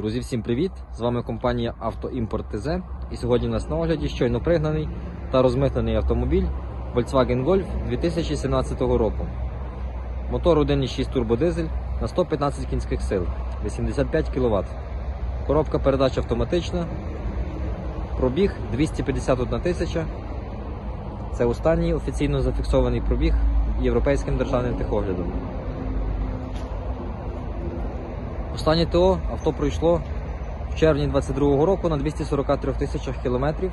Друзі, всім привіт! З вами компанія Автоімпорт ТЗ. І сьогодні у нас на огляді щойно пригнаний та розмитнений автомобіль Volkswagen Golf 2017 року. Мотор 1.6 турбодизель на 115 кінських сил, 85 кВт. Коробка передач автоматична. Пробіг 251 тисяча. Це останній офіційно зафіксований пробіг Європейським державним техоглядом. Останнє ТО авто пройшло в червні 22-го року на 243 тисячах кілометрів,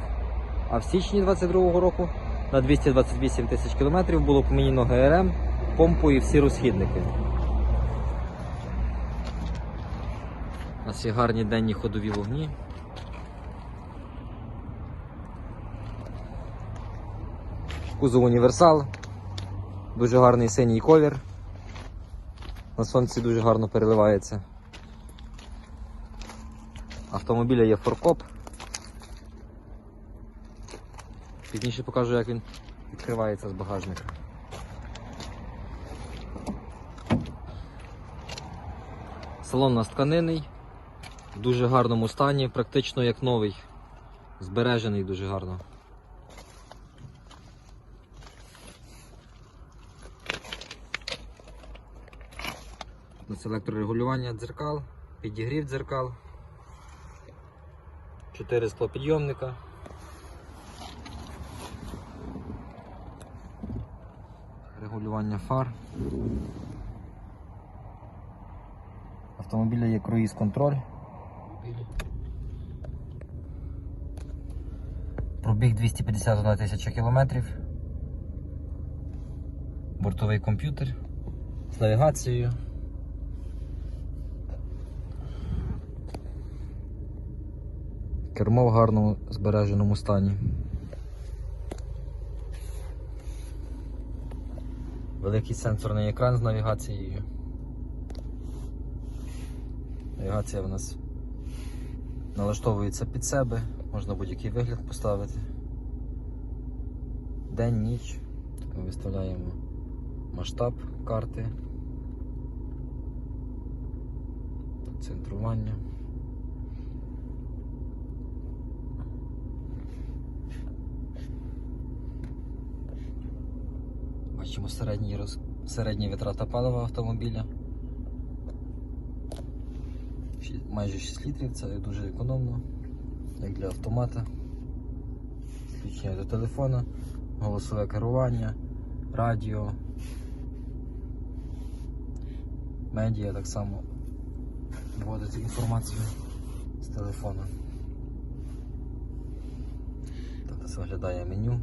а в січні 22-го року на 228 тисяч кілометрів було поміняно ГРМ, помпу і всі розхідники. У нас є гарні денні ходові вогні. Кузов універсал, дуже гарний синій колір. На сонці дуже гарно переливається. Автомобіля є форкоп. Пізніше покажу, як він відкривається з багажника. Салон у нас тканинний, в дуже гарному стані, практично як новий. Збережений дуже гарно. У нас електрорегулювання дзеркал, підігрів дзеркал. 4 склопідйомника. Регулювання фар. Автомобіля є круїз контроль. Пробіг 251 тисяча кілометрів. Бортовий комп'ютер з навігацією. Кермо в гарному збереженому стані. Великий сенсорний екран з навігацією. Навігація в нас налаштовується під себе, можна будь-який вигляд поставити. День, ніч. Ми виставляємо масштаб карти, центрування. Бачимо середній роз... середня витрата палива автомобіля. Майже 6 літрів, це дуже економно, як для автомата. Підключення до телефона, голосове керування, радіо, медіа так само вводить інформацію з телефона. Так ось виглядає меню.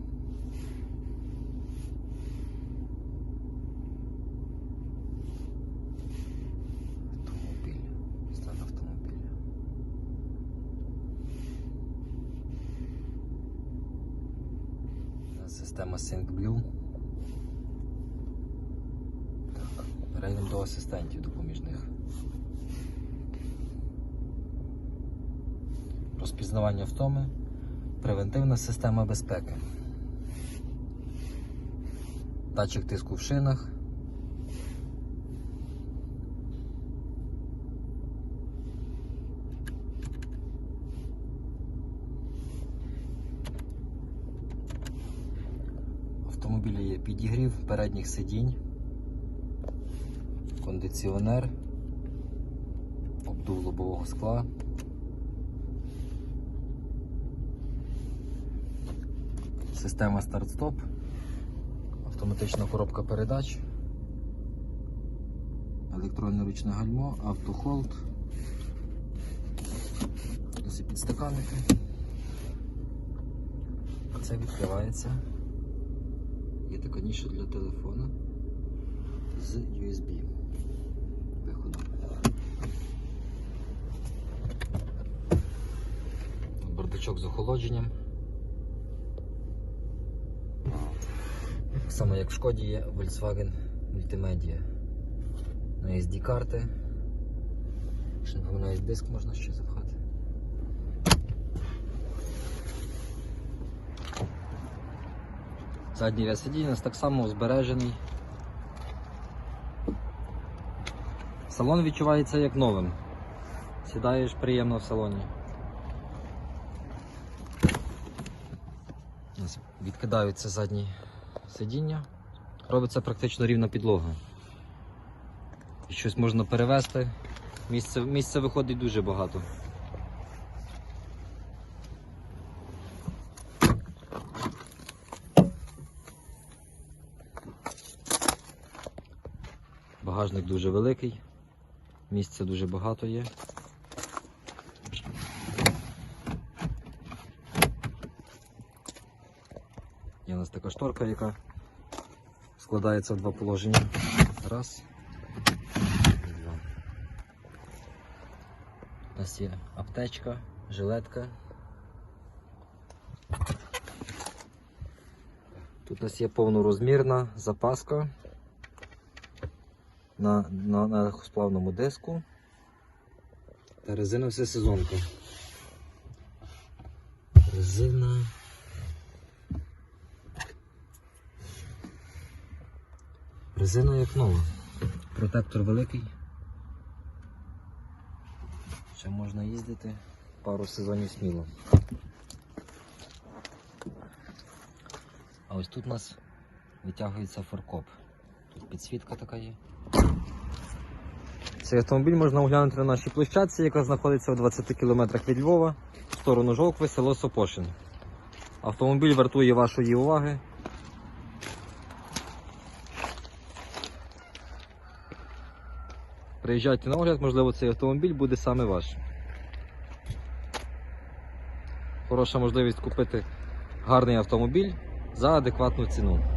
Автомобіль. Стан автомобіля. У нас Система SyncBlue. Так, перейдемо до асистентів допоміжних. Розпізнавання втоми. Превентивна система безпеки. Датчик тиску в шинах. В автомобілі є підігрів передніх сидінь, кондиціонер, обдув лобового скла. Система старт-стоп, автоматична коробка передач, електронне ручне гальмо, автохолд, Ось і підстаканники. Це відкривається. Є така ніша для телефона з USB виходом. Бардачок з охолодженням. Само як в Шкоді є Volkswagen Multimedia. На SD карти. Якщо не помиляюсь, диск можна ще запхати. Задній ряд сидінь у нас так само збережений. Салон відчувається як новим. Сідаєш приємно в салоні. Відкидаються задні сидіння. Робиться практично рівна підлога. Щось можна перевезти. Місце, місця виходить дуже багато. Багажник дуже великий, місця дуже багато є. Є у нас така шторка, яка складається в два положення. Раз. Два. У нас є аптечка, жилетка. Тут у нас є повнорозмірна запаска на, на, на сплавному диску. Та резина все сезонка. Резина. Резина як нова. Протектор великий. Ще можна їздити пару сезонів сміло. А ось тут у нас витягується фаркоп. Тут підсвітка така є. Цей автомобіль можна оглянути на нашій площадці, яка знаходиться у 20 км від Львова, в сторону Жовкви, село Сопошин. Автомобіль вартує вашої уваги. Приїжджайте на огляд, можливо, цей автомобіль буде саме ваш. Хороша можливість купити гарний автомобіль за адекватну ціну.